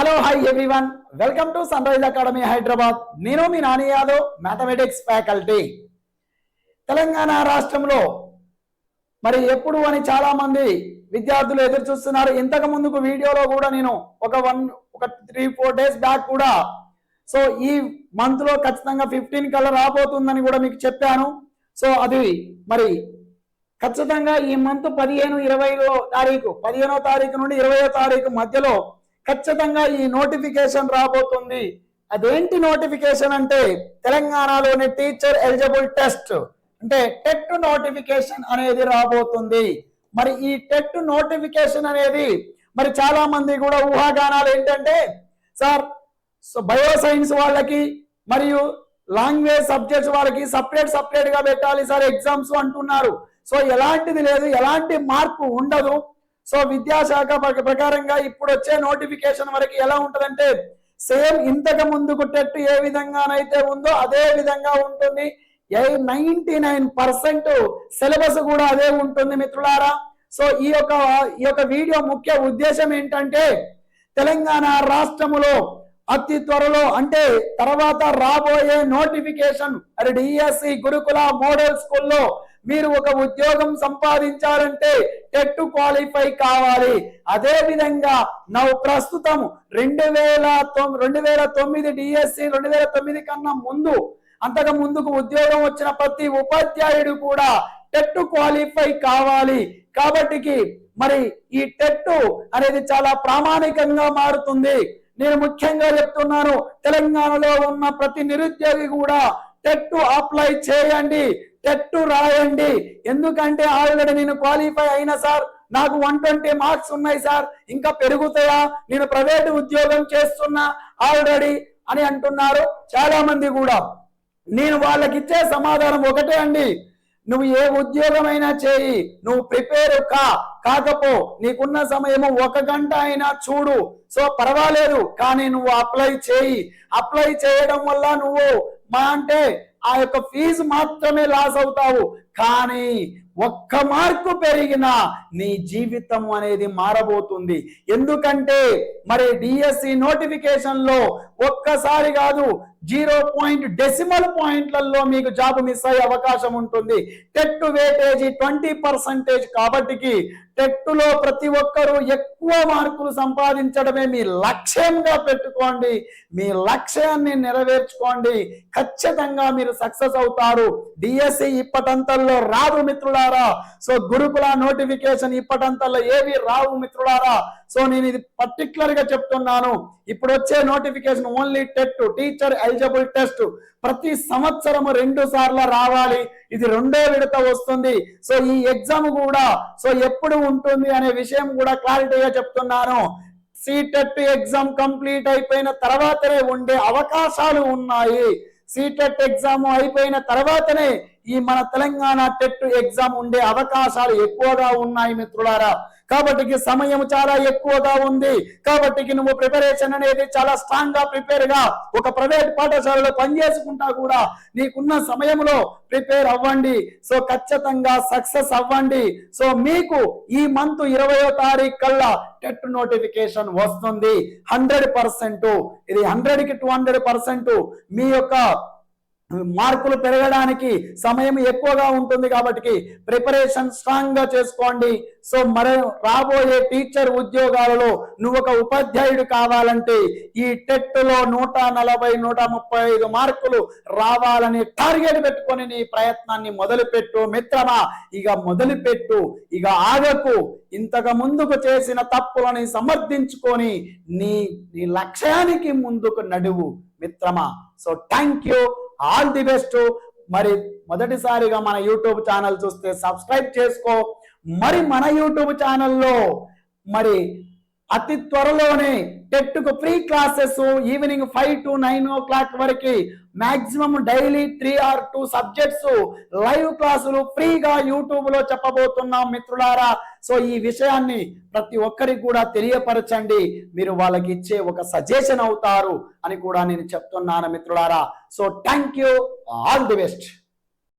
Hello hi everyone welcome to Sunrise Academy Hyderabad నేను మీ Nani Yadav mathematics faculty Telangana రాష్ట్రంలో మరి ఎప్పుడు అని చాలా మంది విద్యార్థులు ఎదురు చూస్తున్నారు. ఇంతకు ముందుకు వీడియోలో కూడా నేను ఒక వన్ ఒక త్రీ ఫోర్ డేస్ బ్యాక్ కూడా సో ఈ మంత్లో ఖచ్చితంగా ఫిఫ్టీన్ కల్లా రాబోతుందని కూడా మీకు చెప్పాను. సో అది మరి ఖచ్చితంగా ఈ మంత్ పదిహేను ఇరవై తారీఖు పదిహేనో తారీఖు నుండి ఇరవయో తారీఖు మధ్యలో ఖచ్చితంగా ఈ నోటిఫికేషన్ రాబోతుంది. అదేంటి నోటిఫికేషన్ అంటే తెలంగాణలోని టీచర్ ఎలిజిబుల్ టెస్ట్. అంటే టెట్ నోటిఫికేషన్ అనేది రాబోతుంది. మరి ఈ టెట్ నోటిఫికేషన్ అనేది మరి చాలా మంది కూడా ఊహాగానాలు ఏంటంటే సార్ సో బయో సైన్స్ వాళ్ళకి మరియు లాంగ్వేజ్ సబ్జెక్ట్స్ వాళ్ళకి సపరేట్ సపరేట్గా పెట్టాలి సార్ ఎగ్జామ్స్ అంటున్నారు. సో ఎలాంటిది లేదు ఎలాంటి మార్పు ఉండదు. సో విద్యాశాఖ ప్రకారంగా ఇప్పుడు వచ్చే నోటిఫికేషన్ వరకు ఎలా ఉంటుందంటే సేమ్ ఇంతకు ముందుకు టెట్ ఏ విధంగానైతే ఉందో అదే విధంగా ఉంటుంది. నైన్టీ నైన్ పర్సెంట్ సిలబస్ కూడా అదే ఉంటుంది మిత్రులారా. సో ఈ యొక్క ఈ యొక్క వీడియో ముఖ్య ఉద్దేశం ఏంటంటే తెలంగాణ రాష్ట్రములో అతి త్వరలో అంటే తర్వాత రాబోయే నోటిఫికేషన్ అది డిఎస్సి గురుకుల మోడల్ స్కూల్లో మీరు ఒక ఉద్యోగం సంపాదించాలంటే టెట్ క్వాలిఫై కావాలి. అదే విధంగా నా ప్రస్తుతం రెండు వేల రెండు వేల తొమ్మిది డిఎస్సి రెండు వేల తొమ్మిది కన్నా ముందు అంతకు ముందుకు ఉద్యోగం వచ్చిన ప్రతి ఉపాధ్యాయుడు కూడా టెట్ క్వాలిఫై కావాలి. కాబట్టికి మరి ఈ టెట్ అనేది చాలా ప్రామాణికంగా మారుతుంది. నేను ముఖ్యంగా చెప్తున్నాను తెలంగాణలో ఉన్న ప్రతి నిరుద్యోగి కూడా టెట్ అప్లై చేయండి. టెట్ రాయండి. ఎందుకంటే ఆల్రెడీ నేను క్వాలిఫై అయినా సార్ నాకు వన్ ట్వంటీ మార్క్స్ ఉన్నాయి సార్. ఇంకా పెరుగుతాయా? నేను ప్రైవేట్ ఉద్యోగం చేస్తున్నా ఆల్రెడీ అని అంటున్నారు చాలా మంది కూడా. నేను వాళ్ళకి ఇచ్చే సమాధానం ఒకటే అండి. నువ్వు ఏ ఉద్యోగమైనా చేయి నువ్వు ప్రిపేర్ కా కాకపో నీకున్న సమయము ఒక గంట అయినా చూడు. సో పర్వాలేదు కానీ నువ్వు అప్లై చేయి. అప్లై చేయడం వల్ల నువ్వు మా అంటే ఆ యొక్క ఫీజు మాత్రమే లాస్ అవుతావు. కానీ ఒక్క మార్కు పెరిగినా నీ జీవితం అనేది మారబోతుంది. ఎందుకంటే మరి డిఎస్సి నోటిఫికేషన్లో ఒక్కసారి కాదు జీరో పాయింట్ డెసిమల్ పాయింట్లలో మీకు జాబ్ మిస్ అయ్యే అవకాశం ఉంటుంది. టెట్ వేటేజీ ట్వంటీ పర్సెంటేజ్ కాబట్టికి టెట్లో ప్రతి ఒక్కరూ ఎక్కువ మార్కులు సంపాదించడమే మీ లక్ష్యంగా పెట్టుకోండి. మీ లక్ష్యాన్ని నెరవేర్చుకోండి. ఖచ్చితంగా మీరు సక్సెస్ అవుతారు. డిఎస్సి ఇప్పటంతల్లో రాదు మిత్రులారా? సో గురుకుల నోటిఫికేషన్ ఇప్పటంతలో ఏవి రావు మిత్రులారా? సో నేను ఇది పర్టికులర్గా చెప్తున్నాను. ఇప్పుడు వచ్చే notification only TET teacher eligible test ప్రతి సంవత్సరం రెండు సార్లు రావాలి. ఇది రెండో విడత వస్తుంది. సో ఈ ఎగ్జామ్ కూడా సో ఎప్పుడు ఉంటుంది అనే విషయం కూడా క్లారిటీగా చెప్తున్నాను. సీటెట్ ఎగ్జామ్ కంప్లీట్ అయిపోయిన తర్వాతనే ఉండే అవకాశాలు ఉన్నాయి. సీటెట్ ఎగ్జామ్ అయిపోయిన తర్వాతనే ఈ మన తెలంగాణ టెట్ ఎగ్జామ్ ఉండే అవకాశాలు ఎక్కువగా ఉన్నాయి మిత్రులారా. కాబట్టి సమయం చాలా ఎక్కువగా ఉంది. కాబట్టి నువ్వు ప్రిపరేషన్ అనేది చాలా స్ట్రాంగ్గా ప్రిపేర్గా ఒక ప్రైవేట్ పాఠశాలలో పనిచేసుకుంటా కూడా నీకున్న సమయంలో ప్రిపేర్ అవ్వండి. సో ఖచ్చితంగా సక్సెస్ అవ్వండి. సో మీకు ఈ మంత్ ఇరవయో తారీఖు కల్లా టెట్ నోటిఫికేషన్ వస్తుంది. హండ్రెడ్ పర్సెంట్ ఇది హండ్రెడ్కి టూ హండ్రెడ్ పర్సెంట్ మీ యొక్క మార్కులు పెరగడానికి సమయం ఎక్కువగా ఉంటుంది కాబట్టి ప్రిపరేషన్ స్ట్రాంగ్గా చేసుకోండి. సో మరి రాబోయే టీచర్ ఉద్యోగాలలో నువ్వు ఒక ఉపాధ్యాయుడు కావాలంటే ఈ టెట్లో నూట నలభై నూట ముప్పై ఐదు మార్కులు రావాలని టార్గెట్ పెట్టుకొని నీ ప్రయత్నాన్ని మొదలుపెట్టు మిత్రమా. ఇక మొదలుపెట్టు ఇక ఆగకు. ఇంతకు ముందుకు చేసిన తప్పులని సమర్థించుకొని నీ నీ లక్ష్యానికి ముందుకు నడువు మిత్రమా. So thank you all the best మరి మొదటిసారిగా మన యూట్యూబ్ ఛానల్ చూస్తే సబ్స్క్రైబ్ చేసుకో. మరి మన యూట్యూబ్ ఛానల్లో మరి అతి త్వరలోనే టెట్కు free classes evening five to nine o'clock వరకు maximum daily three or two subjects live క్లాసులు ఫ్రీగా యూట్యూబ్లో చెప్పబోతున్నాం మిత్రులారా. సో ఈ విషయాన్ని ప్రతి ఒక్కరికి కూడా తెలియపరచండి. మీరు వాళ్ళకి ఇచ్చే ఒక సజెషన్ అవుతారు అని కూడా నేను చెప్తున్నాను మిత్రులారా. So thank you all the best.